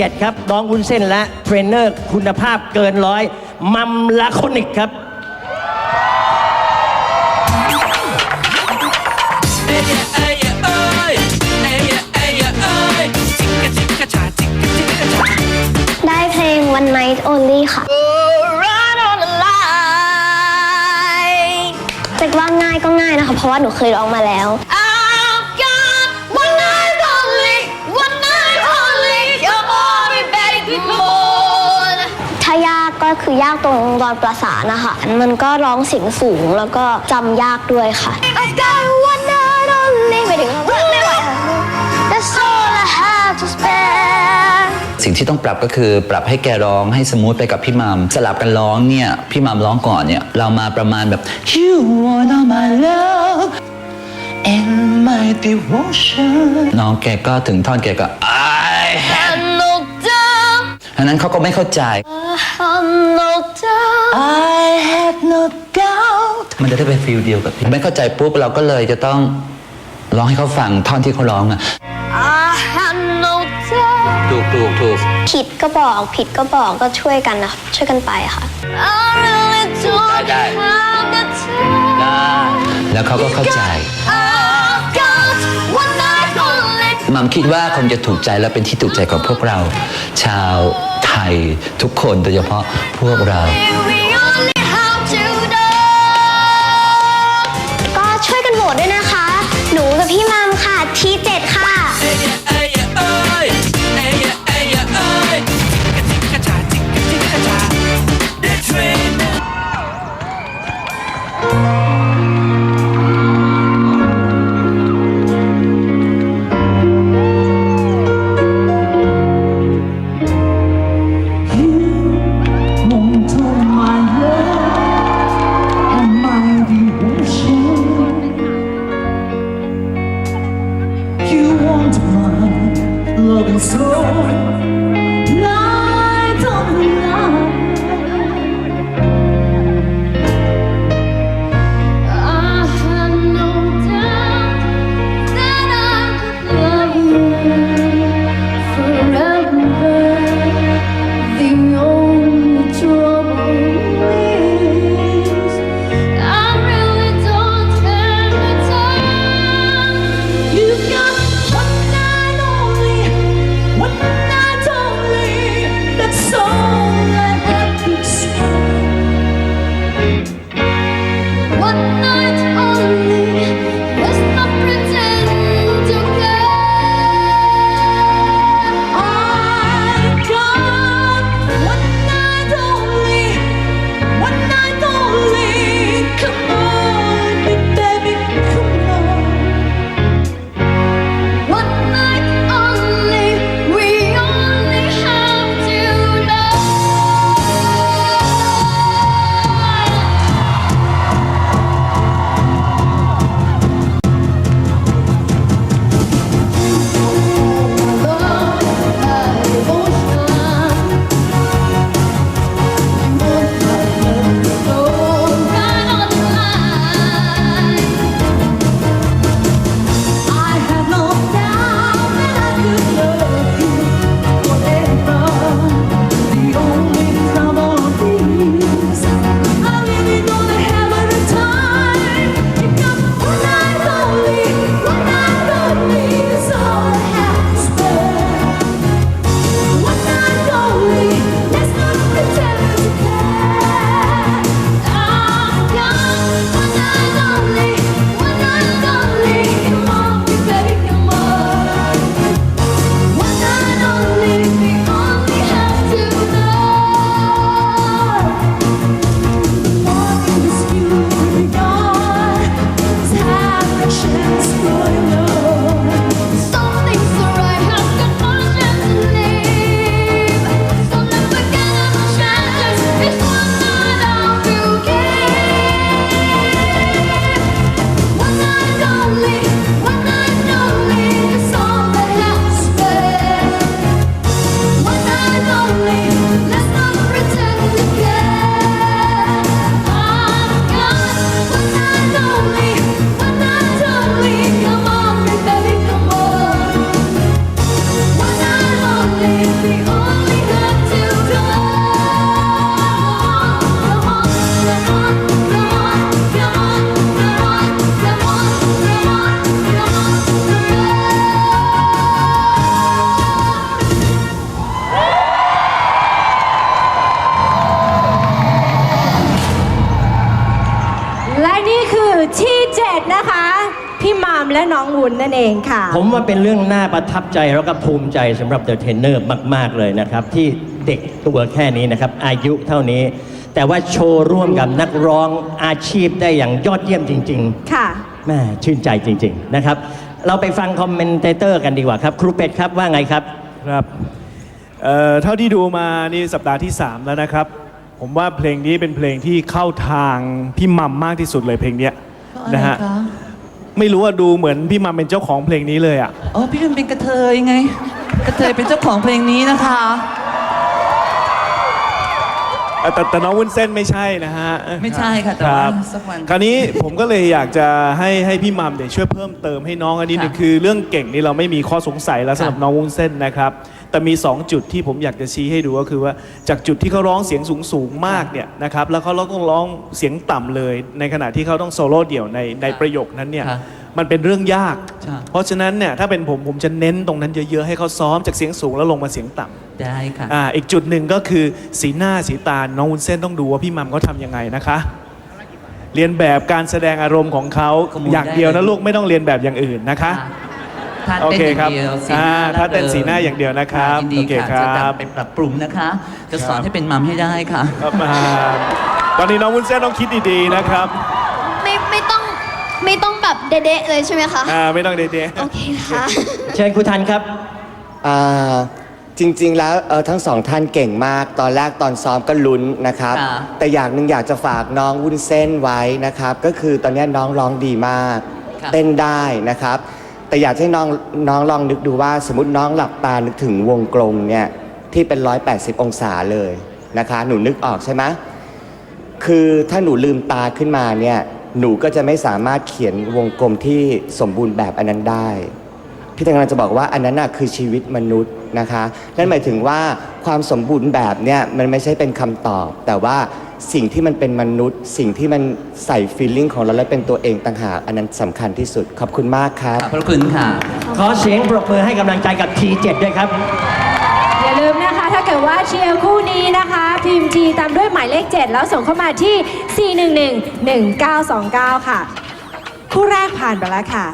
เกียรติครับน้องวุ้นเส้นและเทรนเนอร์คุณภาพเกินร้อยมัมลาโคนิกครับ ได้เพลง One Night Only ค่ะแต่ว่าง่ายก็ง่ายนะคะ เพราะว่าหนูเคยร้องมาแล้ว คือยากตรงตอนประสานนะคะมันก็ร้องเสียงสูงแล้วก็จำยากด้วยค่ะ I got one night only ไม่ถึงไม่ไหว That's all I have to spare สิ่งที่ต้องปรับก็คือปรับให้แกร้องให้สมูทไปกับพี่มัมสลับกันร้องเนี่ยพี่มัมร้องก่อนเนี่ยเรามาประมาณแบบ You want all my love and my devotion น้องแกก็ถึงท่อนแกก็ I have no doubt อันนั้นเขาก็ไม่เข้าใจ no doubt I have no doubt มันจะได้เป็นฟิลเดียวกับพี่ไม่เข้าใจปุ๊บเราก็เลยจะต้องร้องให้เขาฟังท่อนที่เขาร้องอะ I have no doubt ถูกถูกถูกผิดก็บอกผิดก็บอกก็ช่วยกันนะช่วยกันไปค่ะ I really don't ได้ have the time ได้แล้วเขาก็เข้าใจ I've got one night only มัมคิดว่าคงจะถูกใจและเป็นที่ถูกใจของพวกเรา ชาวไทยทุกคนโดยเฉพาะพวกเรา my loving และน้องวุ้นนั่นเองค่ะ ผมว่าเป็นเรื่องน่าประทับใจแล้วก็ภูมิใจสำหรับเดอะเทรนเนอร์มาก ๆ เลยนะครับ ที่เด็กตัวแค่นี้นะครับ อายุเท่านี้ แต่ว่าโชว์ร่วมกับนักร้องอาชีพได้อย่างยอดเยี่ยมจริงค่ะๆแม่ชื่นใจจริง ๆ นะครับ เราไปฟังคอมเมนเตเตอร์กันดีกว่าครับ ครูเป็ดครับว่าไงครับ ครับเอ่อเท่าที่ดูมานี่สัปดาห์ที่ 3 แล้วนะครับ ผมว่าเพลงนี้เป็นเพลงที่เข้าทางพี่มัมมากที่สุดเลยเพลงเนี้ยนะฮะ ไม่รู้ว่าดูเหมือนพี่มัมเป็นเจ้าของเพลงนี้เลยอะ อ๋อพี่มันเป็นกระเทยไง กระเทยเป็นเจ้าของเพลงนี้นะคะ เอ่อแต่แต่น้องวุ้นเส้นไม่ใช่นะฮะไม่ใช่ค่ะแต่คว่ารับสักวัน คราวนี้ผมก็เลยอยากจะให้ให้พี่มัมเดี๋ยวช่วยเพิ่มเติมให้น้องอันนี้หนึ่งค่ะคือเรื่องเก่งนี่เราไม่มีข้อสงสัยแล้วสำหรับค่ะน้องวุ้นเส้นนะครับ แต่มี 2 จุดที่ผมอยากจะชี้ให้ดูก็คือว่าจากจุดที่เขาร้องเสียงสูงสูงๆมากเนี่ยนะครับแล้วเขาต้องร้องเสียงต่ำเลย ในขณะที่เขาต้องโซโล่เดี่ยวในในประโยคนั้นเนี่ย ค่ะ มันเป็นเรื่องยาก ใช่ เพราะฉะนั้นเนี่ยถ้าเป็นผมผมจะเน้นตรงนั้นเยอะ ๆ ให้เขาซ้อมจากเสียงสูงแล้วลงมาเสียงต่ำได้ค่ะ อ่าอีกจุดหนึ่งก็คือสีหน้าสีตาน้องวุ้นเส้นต้องดูว่าพี่มัมเขาทำยังไงนะคะ เรียนแบบการแสดงอารมณ์ของเขาขโมยอย่างเดียวได้นะเลยลูกไม่ต้องเรียนแบบอย่างอื่นนะคะ ท่าโอเต้นเคอย่างครับเดียวสีอ่าหน้ถ้าเต้นสีหน้าอย่างเดียวนะครับยินดีโอเคค่ะครัจะบนำไปปรับปรุงนะคะ จะสอนให้เป็นมัมให้ได้ค่ะ ครับอ่าตอนนี้น้องวุ้นเส้นต้องคิดดีๆนะครับ แบบเด๊ะๆเลยใช่ไหมคะอ่าไม่ต้องเดทโอเคค่ะ เชิญครูทันครับ อ่าจริงๆแล้วเออทั้งสองท่านเก่งมาก ตอนแรกตอนซ้อมก็ลุ้นนะครับ ค่ะ แต่อย่างหนึ่งอยากจะฝากน้องวุ้นเส้นไว้นะครับ ก็คือตอนนี้น้องร้องดีมากค่ะเต้นได้นะครับ แต่อยากให้น้องน้องลองนึกดูว่า สมมติน้องหลับตานึกถึงวงกลมเนี่ยที่เป็น 180 องศาเลยนะคะ หนูนึกออกใช่ไหม คือถ้าหนูลืมตาขึ้นมาเนี่ย หนูก็จะไม่สามารถเขียนวงกลมที่สมบูรณ์แบบอันนั้นได้ พี่ตังกำลังจะบอกว่าอันนั้นน่ะคือชีวิตมนุษย์นะคะ นั่นหมายถึงว่าความสมบูรณ์แบบเนี่ยมันไม่ใช่เป็นคำตอบ แต่ว่าสิ่งที่มันเป็นมนุษย์ สิ่งที่มันใส่ฟีลลิ่งของเราและเป็นตัวเองต่างหากอันนั้นสำคัญที่สุด ขอบคุณมากครับ ขอบพระคุณค่ะ ขอเสียงปรบมือให้กำลังใจกับ T7 ด้วยครับอย่าลืม นะคะถ้าเกิดว่าเชียร์คู่นี้นะคะ พิมพ์ทีตามด้วยหมายเลข 7 แล้วส่งเข้ามาที่ 411 1929 ค่ะ คู่แรกผ่านไปแล้วค่ะ